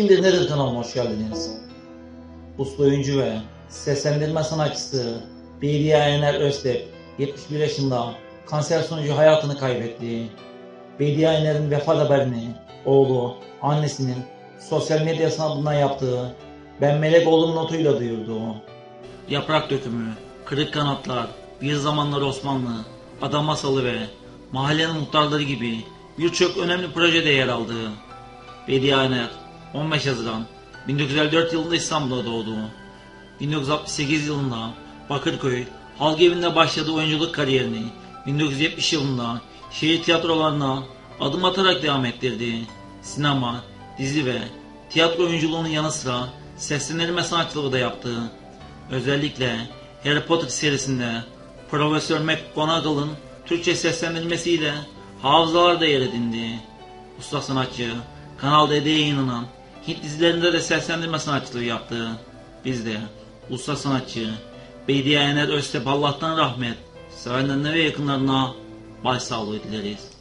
Pişkin Bir Nedir kanalına hoş geldiniz. Uslu oyuncu ve seslendirme sanatçısı Beyliye Ener Öztep 71 yaşında kanser sonucu hayatını kaybetti. Beyliye Ener'in vefat haberini oğlu, annesinin sosyal medya hesabından yaptığı Ben Melek Oğlum notuyla duyurdu. Yaprak dökümü, kırık kanatlar, bir zamanlar Osmanlı, adam masalı ve mahallenin muhtarları gibi birçok önemli projede yer aldı. Bediye Aner 15 Haziran 1954 yılında İstanbul'da doğdu. 1968 yılında Bakırköy Halk Evi'nde başladığı oyunculuk kariyerini 1970 yılında şehir tiyatrolarına adım atarak devam ettirdi. Sinema, dizi ve tiyatro oyunculuğunun yanı sıra seslendirme sanatçılığı da yaptı. Özellikle Harry Potter serisinde Profesör McGonagall'ın Türkçe seslendirmesiyle hafızalarda yer edindi. Usta sanatçı Kanal D'de yayınlanan Hint dizilerinde de seslendirme sanatçılığı yaptı. Biz de usta sanatçı Beydiye Ener Öztep Allah'tan rahmet, sevenlerine ve yakınlarına başsağlığı dileriz.